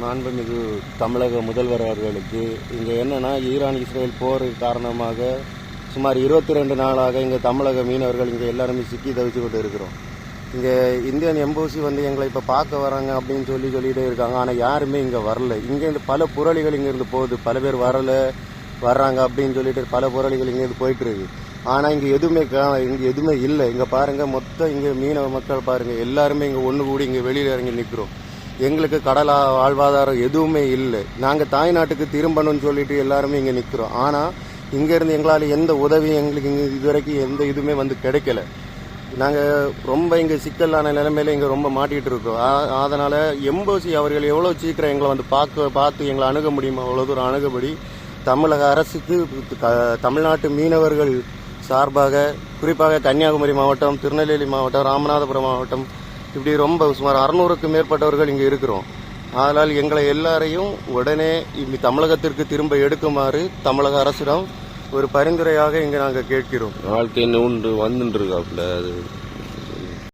மாண்புமிகு தமிழக முதல்வர் அவர்களுக்கு இங்கே என்னன்னா ஈரான் இஸ்ரேல் போர் காரணமாக சுமார் இருபத்தி ரெண்டு நாளாக இங்கே தமிழக மீனவர்கள் இங்கே எல்லாருமே சிக்கி தவிச்சு கொண்டு இருக்கிறோம். இங்கே இந்தியன் எம்போசி வந்து எங்களை இப்போ பார்க்க வராங்க அப்படின்னு சொல்லி சொல்லிகிட்டே இருக்காங்க. ஆனால் யாருமே இங்கே வரல. இங்கேருந்து பல புரளிகள் இங்கேருந்து போகுது. பல பேர் வரல வர்றாங்க அப்படின்னு சொல்லிட்டு பல புரளிகள் இங்கேருந்து போயிட்டு இருக்கு ஆனால் இங்கே எதுவுமே கா- எதுவுமே இல்லை. இங்கே பாருங்கள் மொத்தம் இங்கே மீனவ மக்கள் பாருங்கள் எல்லாருமே இங்கே ஒன்று கூடி இங்கே வெளியில் இறங்கி நிற்கிறோம் எங்களுக்கு கடல் ஆ- வாழ்வாதாரம் எதுவுமே இல்லை. நாங்கள் தாய்நாட்டுக்கு திரும்பணும்னு சொல்லிட்டு எல்லாருமே இங்கே நிற்கிறோம் ஆனால் இங்கேருந்து எங்களால் எந்த உதவியும் எங்களுக்கு இங்கே இதுவரைக்கும் எந்த இதுவுமே வந்து கிடைக்கல. நாங்கள் ரொம்ப இங்கே சிக்கலான நிலைமையில இங்கே ரொம்ப மாட்டிகிட்டு இருக்கோம். அதனால் எம்போசி அவர்கள் எவ்வளோ சீக்கிரம் எங்களை வந்து பார்க்க பார்த்து எங்களை அணுக முடியுமோ அவ்வளோ தூரம் அணுகபடி தமிழக அரசுக்கு க- தமிழ்நாட்டு மீனவர்கள் சார்பாக குறிப்பாக கன்னியாகுமரி மாவட்டம் திருநெல்வேலி மாவட்டம் ராமநாதபுரம் மாவட்டம் இப்படி ரொம்ப சுமார் அறநூறுக்கு மேற்பட்டவர்கள் இங்கே இருக்கிறோம். அதனால் எங்களை எல்லாரையும் உடனே இப்படி தமிழகத்திற்கு திரும்ப எடுக்குமாறு தமிழக அரசிடம் ஒரு பரிந்துரையாக இங்கே நாங்கள் கேட்கிறோம். வாழ்க்கை உண்டு வந்துட்டு இருக்காப்புல அது